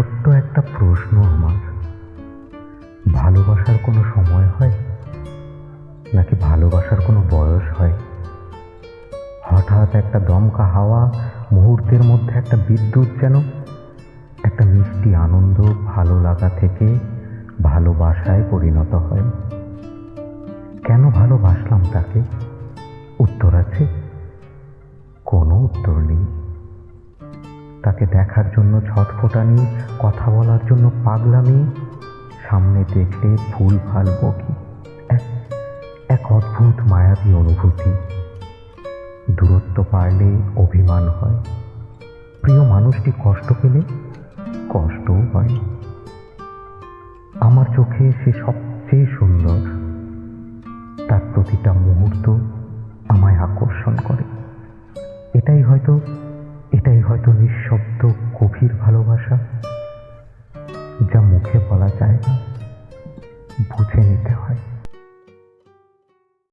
ছোট্ট একটা প্রশ্ন আমার। ভালোবাসার কোনো সময় হয়? নাকি ভালোবাসার কোনো বয়স হয়? হঠাৎ একটা দমকা হাওয়া, মুহূর্তের মধ্যে একটা বিদ্যুৎ যেন, একটা মিষ্টি আনন্দ ভালো লাগা থেকে ভালোবাসায় পরিণত হয়। কেন ভালোবাসলাম তাকে? তাকে দেখার জন্য ছটফটানি, কথা বলার জন্য পাগলামি, সামনে দেখলে ফুল ফাল বকি। এক এক অদ্ভুত মায়াবী অনুভূতি। দূরত্ব পারলে অভিমান হয়। প্রিয় মানুষটি কষ্ট পেলে কষ্টও হয় আমার চোখে সে সবচেয়ে সুন্দর। তার প্রতিটা মুহূর্ত আমায় আকর্ষণ করে। এটাই হয়তো ভালোবাসা যা মুখে বলা যায় না বুঝে নিতে হয়।